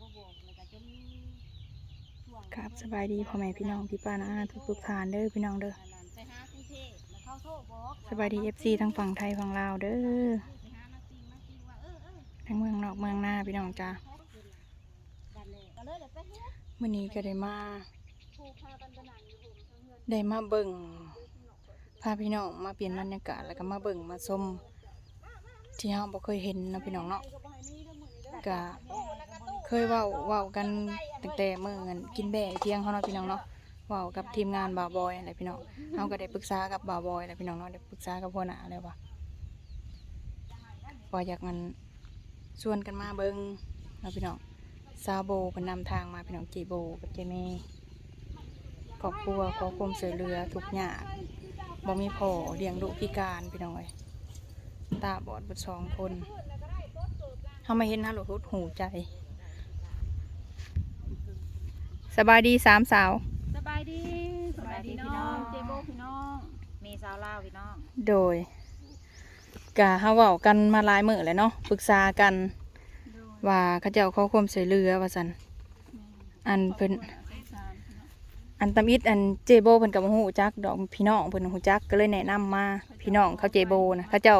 บ่บอกแล้วก็จนช่วงครับสบายดีพ่อแม่พี่น้องพี่ป้านะอาทุกทุกๆทานเด้อพี่น้องเด้อ อันนั้นไปหากรุงเทพแล้วเขาโทรบอกสบายดีเอฟซีทั้งฝั่งไทยฝั่งลาวเด้อไปหามาจริงมาจริงว่าเออเออทั้งเมืองนอกเมืองหน้าพี่น้องจ้าดันเลยก็เลยเดี๋ยวไปเฮ็ดมื่อนี้ก็ได้มา ผูกพากันไปนั่งอยู่ผมทั้งเงินได้มาเบิ่งพาพี่น้องมาเปลี่ยนบรรยากาศแล้วก็มาเบิ่งมาชมที่เฮาบ่เคยเห็นเนาะพี่น้องเนาะก็บ่ให้มี เคยเว้าเว้ากันตั้งแต่เมื่อเงินกินแบ่เที่ยงเขาเนาะพี่น้องเนาะเว้ากับทีมงานบ่าวบอยอะไรพี่น้องเฮาก็ได้ปรึกษากับบ่าวบอยอะไรพี่น้องเนาะได้ปรึกษากับหัวหน้าอะไรว่าว่าอยากมันชวนกันมาเบิ่งเนาะพี่น้องซาโบเพิ่นนำทางมาพี่น้องจีโบกับเจเมครอบครัวขอความช่วยเหลือทุกอย่างบ่มีพ่อเลี้ยงลูกพิการพี่น้องเอ้ยตาบอดเบิดสองคนเฮามาเห็นฮะหลุดหูใจ สบายดีสามสาว สบายดีสบายดีพี่น้องเจโบพี่น้องมีสาวลาวพี่น้องโดยกะเฮาเว้ากันมาหลายมื้อแล้วเนาะปรึกษากันว่าเขาเจ้าขอความช่วยเหลือว่าซั่นอันเพิ่นอันตำอิดอันเจโบเพิ่นก็บ่ฮู้จักดอกพี่น้องเพิ่นฮู้จักก็เลยแนะนำมาพี่น้องเขาเจโบนะเขาเจ้า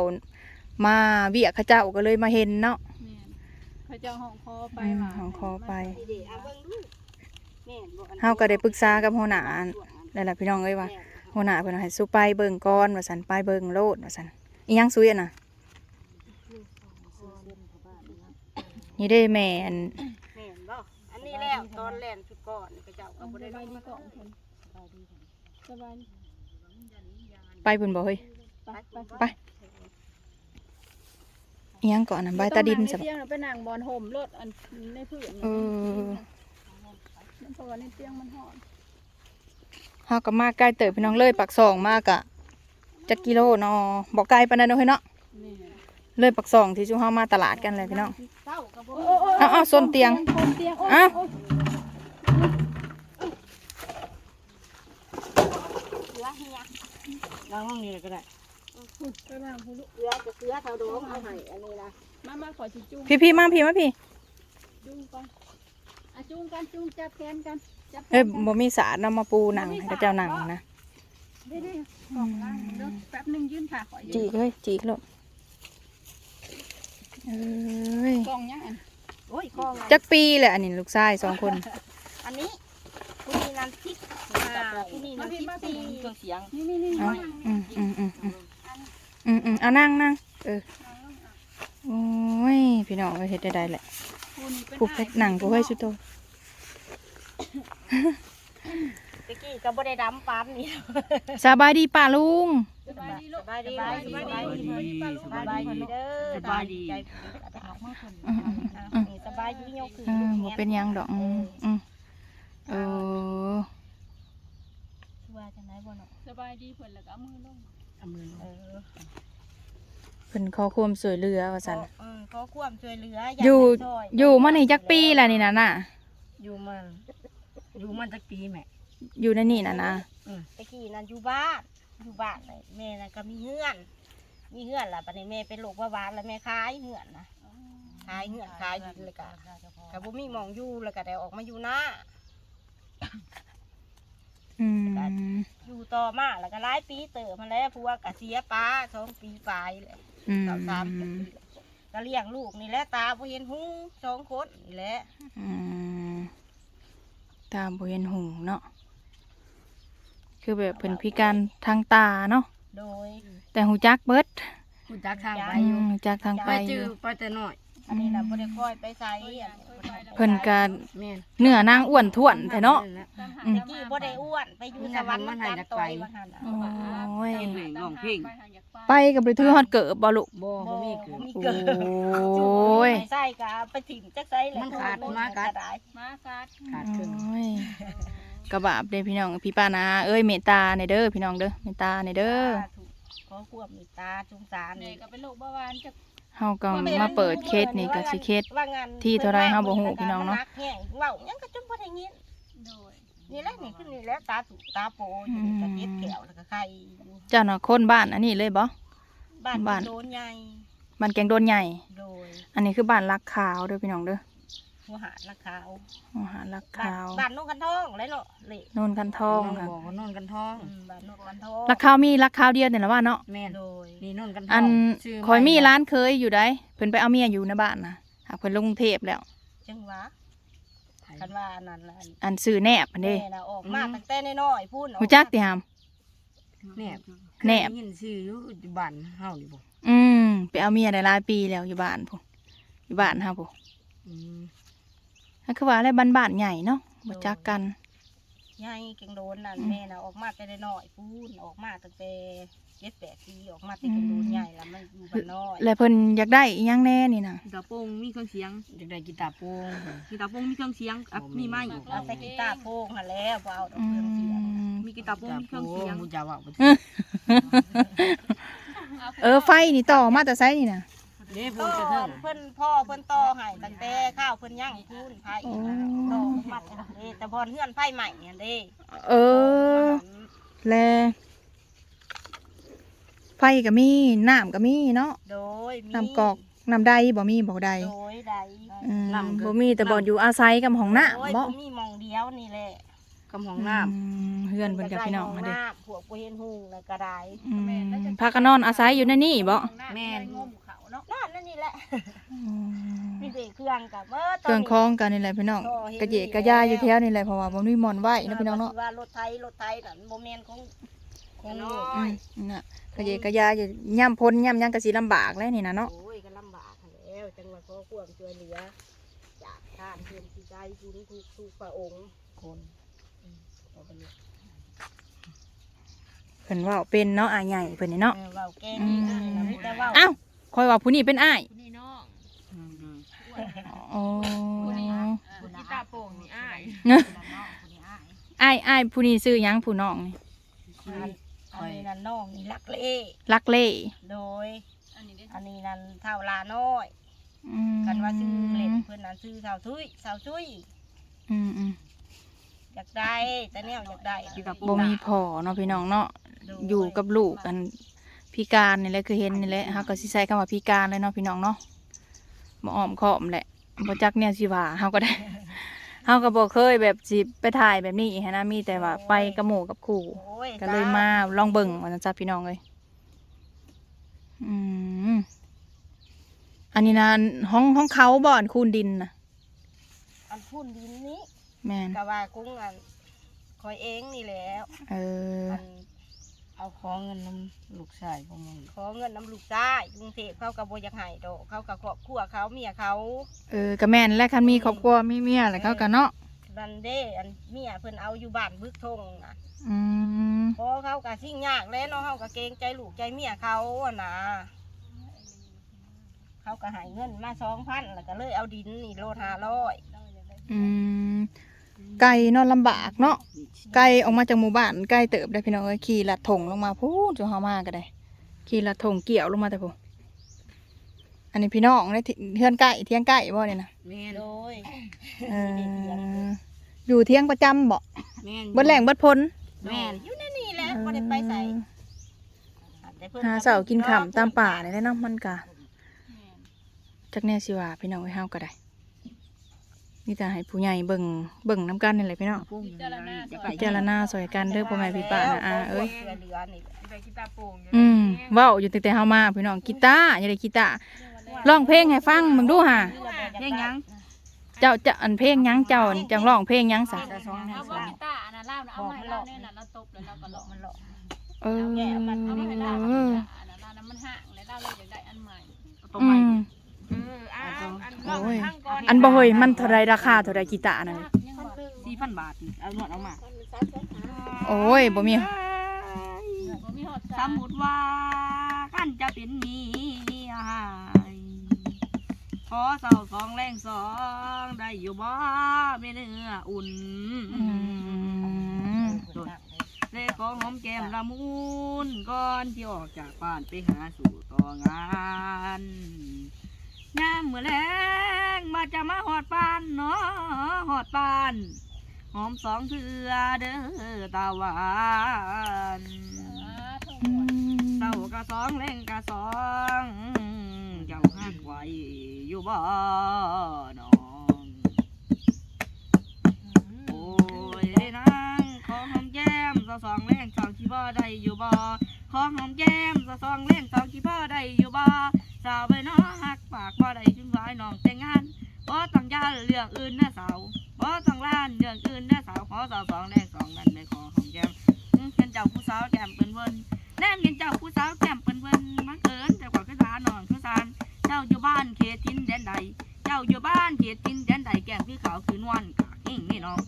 มาเวียกเขาเจ้าก็เลยมาเห็นเนาะแม่นเขาเจ้าห้องคอไปอืมว่าของคอไปดีๆ เอาเบิ่งดูแม่นบ่อันเฮาก็ได้ปรึกษากับหัวหน้านั่นแหละพี่น้องเอ้ยว่าหัวหน้าเพิ่นว่าให้สู้ไปเบิ่งก่อนว่าซั่นไปเบิ่งโลดว่าซั่นอีหยังซุยอะน่ะนี่ได้แม่อันแม่นบ่อันนี้แล้วตอนแล่นชุดก่อนก็เจ้าก็บ่ได้สลบายงดีมาก่อนคนสบายดีไปเพิ่นบ่เฮ้ยไปไปไปอีหยังก่อนน่ะใบตาดินซะซะเตียงน่ะไปนั่งบอนห่มรถอันในพื้นเออมัน เพราะว่าในเตียงมันหอนเฮาก็มาใกล้เติบพี่น้องเลยปักซองมากอะจักกิโลเนาะบ่ไกลปานนั้นเด้อเฮ้ยเนาะแม่เลยปักซองที่จุเฮามาตลาดกันเลยพี่น้องเต้าก็บ่โอ้โอ้เอาเอาส้นเตียงส้นเตียงโอ้เอาโอ้เสือเฮียลองห้องนี้ก็ได้ไปนั่งพูดลูกเสือจะเสือเท่าโดมเอาให้อันนี้นะมามาขอจิจุ้งพี่พี่มาพี่มาพี่จุ้งก่อน อะจุ้งกันจุ้งจับแขนกันจับแขเฮ้ยนกันบ่มีสาดนำมาปูหนังให้กับเจ้าหนังนะได้ได้กล่องล่างเดี๋ยวแป๊บหนึงยื่นผ่าขอยืจีนกเลยจีกโลดเอ้ยกล่องยังอันโอ้ยกล้องจักปีแหละอันนี้ลูกชายสองคน อันนี้ผู้นี้นันทิพย์อ่าผู้นี้นันทิพย์ปีเครื่องเสียงนี่นี่นี่เอา อืมอืมอืมอืมอืมอืมเอานั่งนั่งเออ โอ้ย พี่น้องเอ้ยเฮ็ดได้ได้แหละผูกเพชรหนังผูกให้ชุดโตตะกี้ก็บ่ได้ดำปานนี่สบายดีป่าลุงสบายดีลูสกบายดีสบายดีสบายดีสบายดีเด้อสบายดีใจอืมอืมอืมสบายดียกขึ้นเออบ่เป็นหยังดอกอืมอืมเออว่าจังได๋บ่เนาะสบายดีเพิ่นแล้วก็เอามือลงเอามือเออเพิ่นขอความช่วยเหลือว่าซั่นเออขอความช่วยเหลืออยู่ากให้ช่วอยู่มานี่จักปีแล้วนี่น่ะน่ะ อยู่มันอยู่มันจักปีแม่ อยู่ในนี่น่ะนะตะกี้นั่นอยู่บ้านอยู่บ้านเลยแม่น่ะก็มีเฮือน มีเฮือนล่ะปัจนี้แม่เป็นโรคเบาหวานแล้วแม่ขายเฮือนนะขายเฮือนขายดินเลยก็ก็บ่มีหมองอยู่แล้วก็ได้ออกมาอยู่หน้า อืมอยู่ต่อมาแล้วก็หลายปีเติบมาแล้วผัวก็เสียป้าสองปีปลายเลย อืมเก่าสามปีก็เลี้ยงลูกนี่แหละตาบ่เห็นหูสองคนนี่แหละอืมตาบ่เห็นหงเนาะคือแบบเพิ่นพิการทางตาเนาะโดยแต่หูจักเบิดคุณจักทางอืมหูจักทางไปอยู่ ไปแต่น้อย อันนี้น่ะบ่ได้ค่อยไปใส่อัน เพิ่นก็แม่นเนื้อนางอ้วนท้วนแต่เนาะอืม ตะกี้บ่ได้อ้วนไปอยู่สวรรค์มันจับต่อยว่าหั่นน่ะโอ้ยน้องเพ่งไปกับไปถือฮอดเกิบบ่ลูกบ่บ่บ่มีมีเกิเกิดดโอ้ยไปใส่ก็ไปถิ่มจักไสแหละมันขาดมากัด ได้มากัดขาดครึ่งโอ้ยกระบาบเด้พี่น้องพี่ป้านาเอ้ยเมตตาในเด้อพี่น้องเด้อเมตตาในเด้อขอความเมตตาสงสารนี่นี่ก็เป็นโรคเบาหวานจะ เฮาก็มาเปิดเคสนี่ก็สิเคสว่างานที่เท่าไรเฮาบ่ฮู้พี่น้องเนาะมักแห้งเว้ายังก็จนบ่ได้ยินโดยนี่แหละนี่คือนี่แหละตาถูกตาโปอยู่นี่ก็เจ็บแก้วแล้วก็ไข้อยู่เจ้าน่ะคนบ้านอันนี้เลยบ่ บ้านบ้าน โดนใหญ่ บ้านแกงโดนใหญ่ โดย อันนี้คือบ้านรักขาวเด้อพี่น้องเด้อ หัวหาดละขาวอาหารลักบ้านขาวบ้านนกกันทองเลยเนาะเละโนนกันทองค่ะบอกว่านอนกันท้องอืมบ้านนกกันทองลักขาวมีลักขาวเดียวเนี่ยแหละว่าเนาะแม่นโดยนี่นอนกันท้อัองนชื่คอยมีไร้านเคยอยู่ได้เพิ่นไปเอาเมียอยู่ในบ้านนะหากเพิ่นลงกรุงเทพแล้ว จังหวะคันว่าอันนั้นล่ะอันซื้อแนบอันแม่เด้น่ะออกมาตั้งแต่น้อยๆพูดฮู้จักติหาม แนบแนบ เคยได้ยินชื่ออยู่อยู่บ้านเฮานี่บ่อืมไปเอาเมียได้หลายปีแล้วอยู่บ้านพุ่นอยู่บ้านเฮาพุ่นอืม นั่นคือว่าอะไรบ้านๆใหญ่เนาะบ่จักกันใหญ่เก่งโดนนั่นแม่น่ะออกมาแต่น้อยๆพูดออกมาตั้งแต่เจ็ดแปดปีออกมาแต่เก่งโดนใหญ่แล้วมันอยู่บ้านน้อยแล้วเพิ่นอยากได้อีหยังแน่นี่น่ะกีตาร์โปร่งมีเครื่องเสียงอยากได้กีตาร์โปร่งกีตาร์โปร่งมีเครื่องเสียงอัพมีไม้เอาแต่กีตาร์โพงหันแล้วบ่เอาดอกอืเครื่องเสียงมมีกีตาร์โปร่งมีเครื่องเสียงกูจะว่าบ่เออไฟนี่ต่อมาแต่ไสนี่น่ะเด้พูต่ดอจะเถิงเพิ่นพ่อเพิ่นต่อให้ตั้งแต่ข้าวเพิ่นย่างพูนไผ่ต่อมาแต่ละเด้แต่พอเฮือนไผ่ใหม่เนี่ยเด้เออ แล ไฟก็มีน้ำก็มีเนาะโดยมีน้ำกอกน้ำใดบ่มีบ่ใดโดยใดอืมบ่มีแต่บ่อยู่อาศัยกับห้องน้ำโอ้ยบ่บ่มีหมองเดียวนี่แหละกำห้องน้ำอืมเฮือนเพิ่นกับพี่น้องเพิ่มาก็เด้ได้ห้ำพวกบ่เห็นหุงแล้วก็ได้อืมพากันนอนอาศัยอยู่ในนี่บ่แม่น นั่นนั่นนี่แหละอืมมีแต่เครื่องกับเบิดเครื่องคล้องกันนี่แหละพี่น้องกระเยกกระยาอยู่แถวนี่แหละเพราะว่าบ่มีหมอนไหวเนาะพี่น้องเนาะว่ารถไทยรถไทยนั่นบ่แม่นของของน้ลูกอยอืมน่ะกระเยกกระยาอยู่ย่ำพ้นย่ำหยังก็สิลำบากแล้วนี่นะเนาะโอ้ยก็ลำบากหั้นแล้วจังหวัดขอความช่วยเหลือจากท่านเพื่อนที่ใจบุญทุกทุกพระองค์คนอืมเอาไปเลยเพิ่นเว้าเป็นเนาะอาใหญ่เพิ่นนี่เนาะเออเว้าแกนี่นะมีแต่เว้าอ้าว คอยว่าผู้นี้เป็นอ้ายนี่น้องอืมอืมอ๋อกีตาร์โปร่งนี่อ้ายอ้ายอ้ายผู้นี้ซื้อหยังผู้น้องนี่อันอันนี้นั่นน้องนี่ลักเล่ลักเล่โดย อันนี้ได้อันนี้นั่นเท่าลาน้อยอืมกันว่าซื้อเล่นเพื่อนนั้นซื้อเท่าทุยเท่าทุยอืมอืมอยากได้แต่เนี่ยอยากได้กีตาร์โปร่บ่งมีพ่อเนาะพี่น้องเนาะโดอยู่กับลูกกัน พิการนี่แหละคือเห็นนี่แหละเฮาก็สิใช้คำว่าพิการเลยเนาะพี่น้องเนาะบ่อ้อมค้อมแหละบ่จักเนี่ยสิว่าเฮาก็ได้เฮาก็บ่เคยแบบสิไปถ่ายแบบนี้หั้นนะมีแต่ว่าไปกับหมู่กับคู่โอ้ยก็เลยมาลองเบิ่งว่าจังซั่นพี่น้องเอ้ยอืมอันนี้นะห้องห้องเขาบ่อนคูนดินน่ะอันพูนดินนี้แม่นก็ว่ากุ้งอันคอยเองนี่แหล้ว เออ อัน เอาขอเงินน้ำลูกชายของมึงขอเงินน้ำลูกจ้ายกรุงเทพเขากับโบอยากให้ดอกเขากับครอบครัวเขาเมียเขาเออก็แม่นและคันมีครอบครัวมีเมียแล้วเขาก็เนาะดันเด้อันเมียเพิ่นเอาอยู่บ้านบึกทงนะอืมเพราะเขากับสิ่งยากแล้วเนาะเขากับเกรงใจลูกใจเมียเขาอะนะเขาก็ให้เงินมาสองพันแล้วก็เลยเอาดินนี่โลห้าร้อยอืม ไก่เนาะลำบากเนาะไก่ออกมาจากหมู่บ้านไก่เติบได้พี่น้องเอ้ยขี่ลัดถงลงมาพูดจนเฮามาก็ได้ขี่ลัดถงเกี่ยวลงมาแต่พูอันนี้พี่น้องได้เทือนไก่เที่ยงไก่บ่เนี่ยนะแม่นโดยเอออยู่เที่ยงประจำบ่แม่นเบิดแหล่งเบิดพ้นแม่นอยู่ในนี่แหละบ่ได้ไปใส่แต่พิ่นหาเสากินข่ำตามป่านี่แหละเนาะมันกะจักแน่สิว่าพี่น้องไว้เฮาก็ได้ นี่แต่ให้ผู้ใหญ่เบิ่งเบิ่งน้ำกันนี่แหละพี่น้องพิจารณาพิจารณาสวยกันเด้อพ่อแม่พี่ป้านะอาเอ้ยเหลือๆนี่แหละได้กีตาร์โปร่งอยู่อืมเว้าอยู่ตั้งแต่เฮามาพี่น้องกีตาร์อย่าได้กีตาร์ร้องเพลงให้ฟังมึงดูห่าเพลงหยังเจ้าจะอันเพลงหยังเจ้าอันจังร้องเพลงหยังซะจะสองแนวเอาสบ่องกีตาร์อันนั้นเล่านะเอามาให้เล่าเนี่ยน่ะเราตบแล้วเราก็หลร้ออกงมันหลอกเออเอามาให้เล่าอันนั้นอันนั้นมันห่างแล้วเราเลยอยากได้อันใหม่ตรงอืไหนมเอออ้าวอันลอง โอ้ยข้างก่อนอันบ่เฮ้ยมันเท่าไรราคาเท่าไรกีตาร์นั่นยังบ่สี่พันบาทนี่เอาหนวดเอามาโอ้ยบ่มีบ่มีฮอดสมมุติว่ากันจะเป็นเมียขอเสาสองแรงสองได้อยู่บ่แม่เนื้ออุ่นอืมเลยขอหอมแก้มละมุนก่อนที่ออกจากบ้านไปหาสู่ต่องาน ยามเมื่อแรงมาจะมาหอดปานเนาะหอดปานหอมสองเถือเด้อตาหวานเต้ากะสองเล่งกะสองเจ้าหักไหวอยู่บ่น้องโอ้ยได้นางขอหอมแก้มสะสองเล่งสองที่บ่ได้อยู่บ่ขอหอมแก้มสะสองเล่งสองที่บ่ได้อยู่บ่สาวไปน้องหัก ปากบ่ได้จึงร้ายน้องแต่งงานบ่ต้องย่านเรื่องอื่นนะสาวบ่ต้องล้านเรื่องอื่นนะสาวขอสาวสองแดงสองนั้นไม่ขอหอมแก้มเห็นเจ้าผู้สาวแก้มเปิ้นเวินแนมเห็นเจ้าผู้สาวแก้มเปิ้นเวินมาเกินแต่กว่าคือสาน้องคือสานเจ้าอยู่บ้านเขตทินแดนใด เจ้าอยู่บ้านเขตทินแดนใดแก้มคือขาวคือนวลกากเองนี่น้อง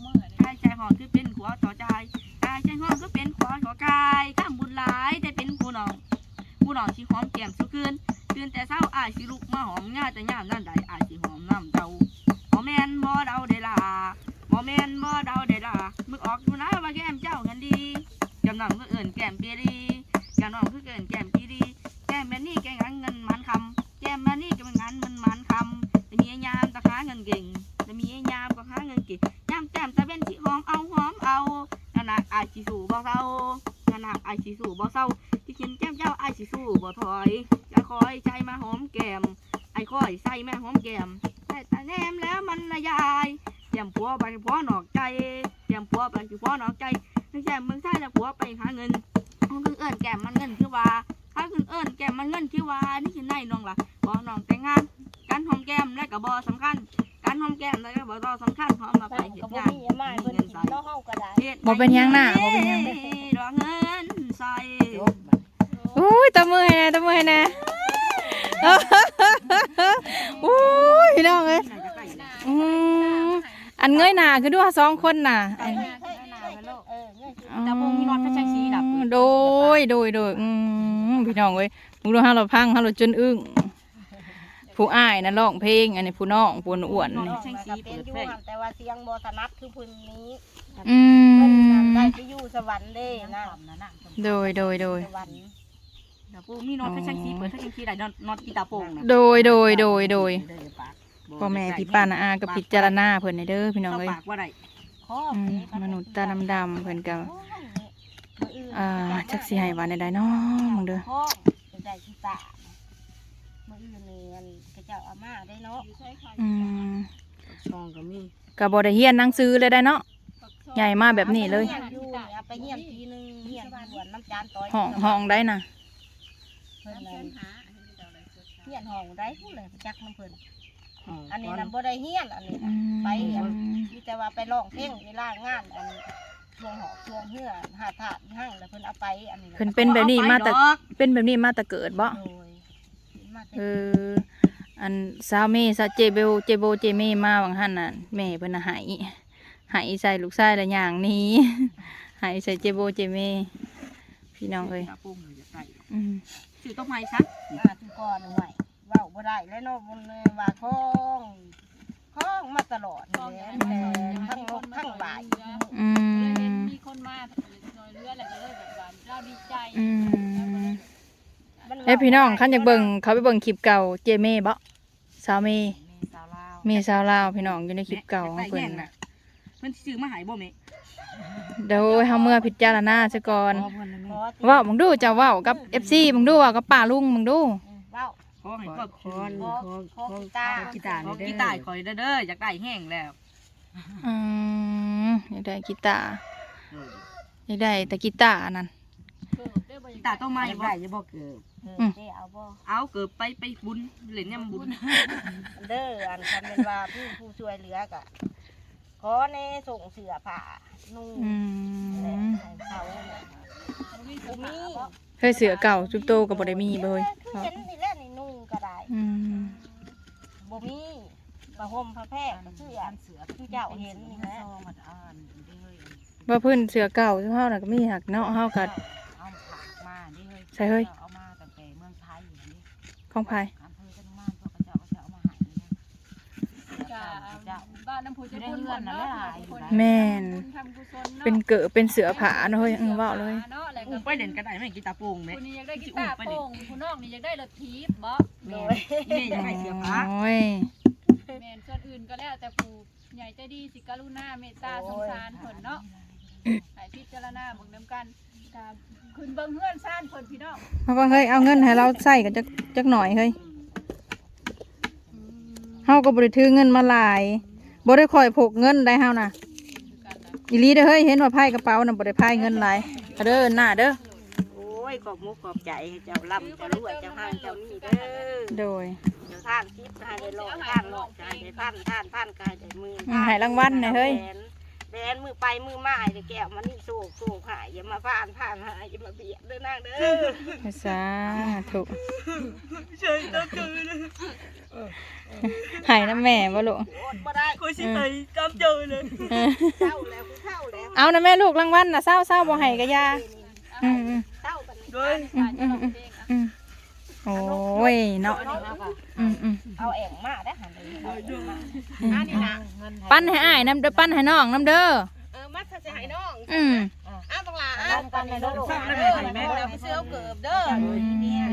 กายใจหอนคือเป็นขัวต่อใจกายใจหอนคือเป็นขวาต่อกายข้ามบุญหลายแต่เป็นผู้น้องผู้น้องที่หอมแก้มสุคืน ตื่นแต่เช้าอายสิลุกมาหอมง่าแต่ย่ามนั่นใดอายสิหอมน้ำเจ้าบ่แมนบ่เดาได้ล่ะบ่แมนบ่เดาได้ล่ะมึกออกอยู่นะว่าแก้มเจ้าเงินดีจำน้องคือเอิ้นแก้มเปียดีจำน้องคือเอิ้นแก้มปีดีแก้มแม่นี่แก้งเงินมันคำแก้มแม่นี่ก็เป็นงานมันมันคำแต่มีไอ้ยามตะค้าเงินเก่งแต่มีไอ้ยามก็หาเงินเก่งย่ำแจ่มตะเวนที่หอมเอาหอมเอานานาอายสิสู่บ่เศร้านานาอายสิสู่บ่เศร้า กินแก้มเจ้าอายสิสู่บ่ถอย จะคอยใจมาหอมแก้มไอ้คอยใส่แม่หอมแก้มแต่ตาแนมแล้วมันละยายแจ่มผัวไปผัวนอกใจแจ่มผัวไปผัวนอกใจแจ่มเมืองไทยแล้วผัวไปหาเงินเขาคือเอิ้นแก้มมันเงินคือว่าถ้าคือเอิ้นแก้มมันเงินคือว่านี่คือในน้องล่ะบ่น้องแต่งงานการหอมแก้มและก็บ่สำคัญการหอมแก้มและก็บ่ต่อสำคัญหอมมาไปไปเฮ็ก็ดบ่งานมีอามาให้เพิ่นกินเนาะเฮาก็ได้บ่เป็นหยังน่ะบ่เป็นหยังดอกเงินใส่จบบัด อุ้ยตบมือให้แน่ตบมือให้แน่อุ้ยพี่น้องเอ้ยอืมอันเงยหน้าคือดูว่าสองคนน่ะอันเฮ้ยเฮ้ยเฮ้ยเออเงยสิแต่วงมีนอนก็ใช้สีดับโดยโดยโดยอืมพี่น้องเอ้ยมึงดูห้าเราพังห้าเราจนอึ้งผู้อ้ายนะร้องเพลง อันนี้ผู้น้องผู้อ้วนๆน้นี่องมันก็เป็นอยู่หั่นแต่ว่าเสียงบ่ถนัดคือเพิ่นนี้อืเพิ่นนั่นมได้ไปอยู่สวรรค์เด้นะโดยโดยโดยสวรรค์ แต่วงมีนอนก็ใช้สีเปิดถ้าจังสีได้นอนนอนกีตาโป่งนะโดยโดยโดยโดยได้ปากพ่อแม่พี่ป้านาอาก็พิจารณาเพิ่นให้เด้อพี่น้องเข้าเอ้ยปากว่าได้ข้ออืมนี้มนุษย์ตาดำๆเพิ่นก็โอ้ยมื้ออื่นอ่าจักสิให้ว่าใดๆเนาะมึงเด้อข้อจะได้ที่ตามื้ออื่นนี่อันก็เจ้าอามาได้เนาะอืมซองก็มีก็บ่ได้เฮียนหนังสือเลยได้เนาะใหญ่มาแบบนี้เลยอาไปเยี่ยมอยู่นี่เอาไปเยี่ยมทีนึงเยี่ยมบวนน้ำจานต้อยห้องห้องได้น่ะเพิ่นเลยเฮียนห้องได้พูดเลยจักน้ำเพิ่นอ๋ออันนี้นำบ่ได้เฮียนอันนี้อืนะมไปอันมีแต่ว่าไปร้องเพลงเวลางานอันช่วงหอกช่วงเหือหาถาดห้างแล้วเพิ่นเอาไปอันนี้ะเพิ่นเป็นแบบนี้มาแต่เอไปดอกเป็นแบบนี้มาแต่เกิดบ่โดยมาแต่เอออันสาวเมซาเจเบลเจโบเจเมมาวังหันน่ะแม่เพิ่นน่ะใหายหายใส่ลูกชายละอย่างนี้หายใส่เจโบเจเมพี่น้องเอ้ย กีตาโป่งเลยจะใส่อืมชื่อต้นไม้ซักมาทุกก่อนห่วยเว้าบ่ได้แล้วเนาะมันเลยว่าคล้องคล้องมาตลอดนี่แหละแต่ทั้งนกทั้งบ่ายอืมมีคนมาหน่อยเรืออะไรก็เลยแบบว่าเราดีใจอืมมันเอ้ยพี่น้องคันอยากเบิ่งเขาไปเบิ่งคลิปเก่าเจเมบ่สาวเมสาวลาวเมสาวลาวพี่น้องอยู่ในคลิปเก่าของเพิ่นแม่น่ะ เพิ่นซื้อมาใหายบ่แม่ เดี๋ยวเฮาเมื่อพิจารณาซะก่อนขอเพิ่นน่ะมีขอที่เว้ามึงดูเจ้าเว้ากับ FC มึงดูเว้ากับป้าลุงมึงดูอืมเว้าขอให้ขอก็ขอขอขอขอกีตาร์ขอนี่เด้อกีตาร์คอยเด้อเด้ออยากได้แห้งแล้วอืมอยากได้กีตาร์เอออยากได้แต่กีตาร์นั่นกีตาร์ต้องมาไม่อยู่ได้บ่จะบ่เกิดเอออืมเด้เอาบ่เอาเกิดไปไปบุญเล่นยำบุญเด้ออันคันเป็นว่าผู้ผู้ช่วยเหลือกะข อแน่ส่งเสือผ้านุ่งอืและมให้เขาเนี่ยบ่มีเฮ้ยเสือเก่าจุ๊บโตก็บ่ได้มีเบยคือเห็นนี่แหละนี่นุ่งก็ได้อืมบ่มีผ้าห่มผ้าแพร่ก็คืออันเสือที่เจ้าเห็นนี่แหละว่าเพื้นเสือเก่าที่เฮาน่ะก็มีหักเนาะเฮาก็เอาผักมาดิเฮ้ยใส่เฮ้ยเอามาตั้งแต่เมืองไทยอยู่นี่ของไผอ เจ้ากับเจ้าบ้านน้ำพุจะพูดคนเนาะแม่นทำกุศลเนาะเป็นเกอะเป็นเสือผาเนาะเฮ้ยเออเว้าเลยเนาะแล้วอุ้ก็มไปเล่นก็ได้แม่กีตาร์โป่งแม่คุณนี่อยากได้กีตาร์โป่งคุณน้องนี่อยากได้รถทีบบ่โดแม่ยแม่อยากได้เสื้อผ้าโอ้ยแม่นส่วนอื่นก็แล้วแต่ผู้ใหญ่ใจดีสิกรุณาเมตตาสงสารเพิ่นเนาะให้พิจารณาเบิ่งนํกันตามขึ้นเบิ่งเฮือนซ่านเพิ่นพี่น้อง เพราะว่าเฮ้ยเอาเงินให้เราใส่กันจักจักหน่อยเฮ้ย เฮาก็บ่ได้ถือเงินมาหลายบ่ได้คอยพกเงินได้เฮาน่ะอีหลีเด้อเฮ้ยเห็นว่าไพ่กระเป๋าน่ะบ่ได้ไพ่เงินหลายเอาเด้อหน้าเด้อโอ้ขอบมุกขอบใจให้เจ้าร่ำเจ้ารวยเจ้าห้างเจ้านี่เด้อโดยเดี๋ยวท่านทิพย์ให้ได้ลอยท่านลอยใจได้พันท่านพันกายได้หมืออืมให้รางวัลหน่อยเฮ้ย แดนแดนมือไปมือมาให้ได้แก้วมันนี่โศกโศกหายอย่ามาผ่านผ่านหายอย่ามาเบียดเด้อนางเด้อสาธุใหายน้ำแม่บ่ลูกอดบ่ได้คุยสิไปกำเจอเลยเออเข้าแล้วกูเข้าแล้วเอานะแม่ลูกรางวัลน่ะเศร้าเศร้าบ่ให้กะยาอืมอืมเข้ากันนี่ด้วยอืมอืมอืมอืม โอ้ยเนาะอืมอืมเอาแอ่งมาได้หันเลยเอาแอ่งมาอืมอันนี้นะปั้นให้อ้ายน้ำเด้อปั้นให้น้องน้ำเด้อเออมัดจะให้น้องอืมอ้าวตรงหลาอ้าวกันในรถเด้อแม่เราไปซื้อเอาเกือบเด้อ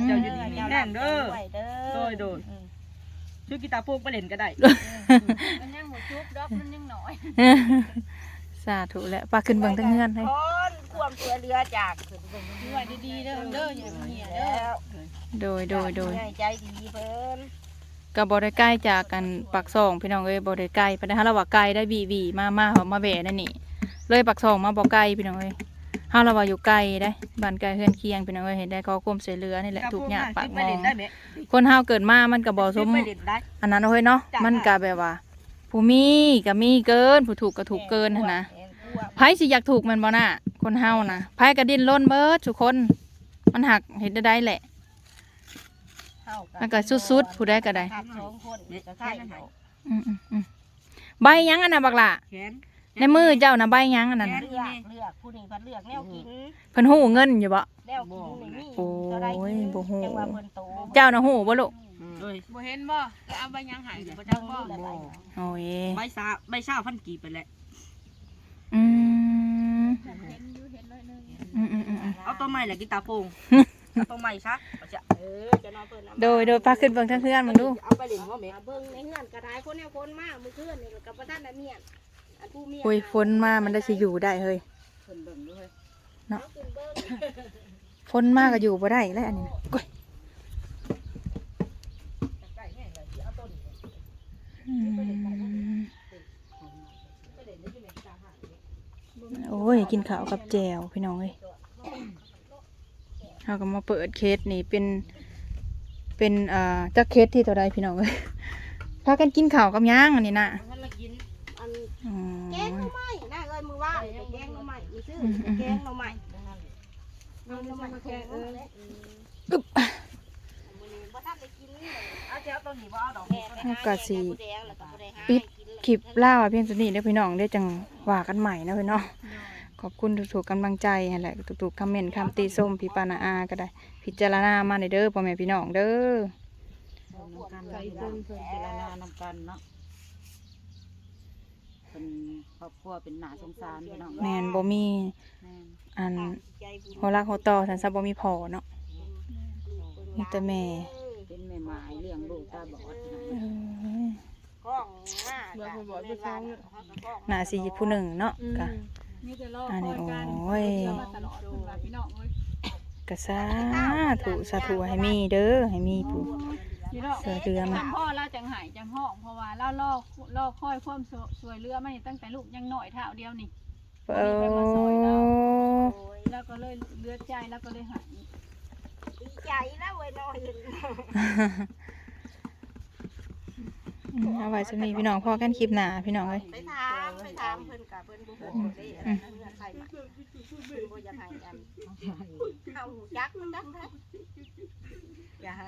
เจ้าอยู่ดีมีแห้งเด้อเด้อโดยโดยชื่อกีตาร์พวกไปเล่นก็ได้มันยังหัวจุบดอกมันยังหน่อยสาธุแหละป้าขึ้นเบิ่งทั้งเฮือนให้คนความช่วยเหลือจากด้วยดีๆเด้อเด้ออย่าเหี่ยเด้อแล้ว โดยโดยโดยใจดีเพิ่นก็บ่ได้ใกล้จากกันปากซองพี่น้องเอ้ยบ่ได้ใกล้ปานใดฮะเราว่าไกลได้บีบีมามาเฮามาแบะนั่นนี่เลยปากซองมาบ่ไกลพี่น้องเอ้ยเฮาเราว่าอยู่ไกลได้บ้านไกลเฮือนเคียงพี่น้องเอ้ยเห็นได้ขอความช่วยเหลือนี่แหละทุกอย่างปากไปมอเล่งนได้ไหมคนเฮาเกิดมามันก็บ่สมไปเล่นได้อันนั้นเอาเฮ้ยเนาะมันก็แบบว่า ผู้มีก็มีเกิน ผู้ถูกก็ถูกเกินหั้นนะไผสิอยากถูกแมันบ่น่ะคนเฮานะไผก็ดิ้นรนเบิดทุกคน มันหักเฮ็ดได้ได้แหละ มันก็สุดๆผู้ใดก็ได้ขาดสองคนจะใช่เขาอืมอืมอืมใบหยังอันน่ะบักล่ะแขนในมือเจ้าน่ะใบหยังอันนั้นน่ะเลือกเลือกผู้นี้เพิ่นเลือกแนวกินเพิ่นฮู้เงินอยู่บ่แนวกินนี่มีโอ้ยบ่ฮู้จังว่าเพิ่นโตเจ้าน่ะฮู้บ่ลูกด้วยบ่เห็นบ่จะเอาใบยังหายหรือบ่จักบ่โอ้ยใบซาใบซาพันกีไปแล้วอืมเห็นอยู่เห็นน้อยหนึงอืมอืมอืมอืมเอาตัวใหม่แหละกีตาร์โปง เอาตัวใหม่ซะเอาจะเออจะนอนเพิ่นโดยโดยป้าขึ้นเบิ่งทั้งเพื่อนมึงดูเอาไปเล่นหัวเมฆเบิ่งในเฮือนกระทายคนแนวคนมากมื้อคืนนี่ก็บ่ทันได้เมียนอันผู้เมียนโอ้ยฝนมามันได้สิอยู่ได้เฮ้ยเพิ่นเบิ่งด้วยเอาขึ้นเบิ่งฝนมาก็อยู่บ่ได้แล้วอันนี้นะก้อยอืมโอ้ยกินข้าวกับแจวพี่น้องเอ้ย เราก็มาเปิดเคสนี่เป็นเป็นเอ่อจักเคสที่ตัวใดพี่น้องเอ้ยพากันกินข้าวกับย่างอันนี้นะท่านละกินอันอ๋อแกงหน่อไม้น่าเอ้ยมือว่าไปแกงหน่อไม้มีซื้อแกงหน่อไม้เอาหน่อไม้แกงเอออึ๊บมื้อนี้บ่ทันได้กินเลยเอาเจ้าตัวนี้บ่เอาดอกแม่ไปหาก็สิแกงแดงแล้วก็บ่ได้หาปิดให้กินเลยคลิปล่าเพียงสนี้เด้อพี่น้องได้อจังว่ากันใหม่นะพี่น้อง ขอบคุณทุกๆกำลังใจนั่นแหละทุกๆคอมเมนต์คำตีส้มพี่ปานาอาก็ได้ พิจารณามาในเด้อพ่อแม่พี่น้องเด้อใจเพิ่นเพิ่นเจรณานำกันเนาะเป็นครอบครัวเป็นหนาสงสารพี่น้องแมนบ่มีอันใจบุญหัวรักหัวต่อสันซะบ่มีพอเนาะมีแต่แม่เป็นแม่หมายเลี้ยงลูกตาบอดกล้องหน้าเดี๋ยวผมบอกไปฟังน่าสิผู้หนึ่งเนาะกะ มีแต่รออันคนี้อยกันโอ้ยเชื่อมาตลอดเพิ่นว่าพี่น้องเอ้ยกะสาธุสาธุให้มีเด้อให้มีผู้พี่น้องเสือเรือมาพ่อเราจังหายจังห้องเพราะว่าเราล่อล่อคอยความสวยเรือมานี่ตั้งแต่ลูกยังน้อยเท่าเดียวนี่โอ้แล้วก็เลยเลือดใจแล้วก็เลยหายดีใจแล้วเว้ยน้อย เอาไว้สมีพี่น้องพอกันคลิปหน้าพี่น้องเอ้ยไปถามไปถามเพิ่นกับเพิ่นบ่ฮู้เด้อันนั้นเงื่อนไขใหม่เพิ่นบ่อยากให้อันเฮาฮู้จักมันดังแท้อย่าให้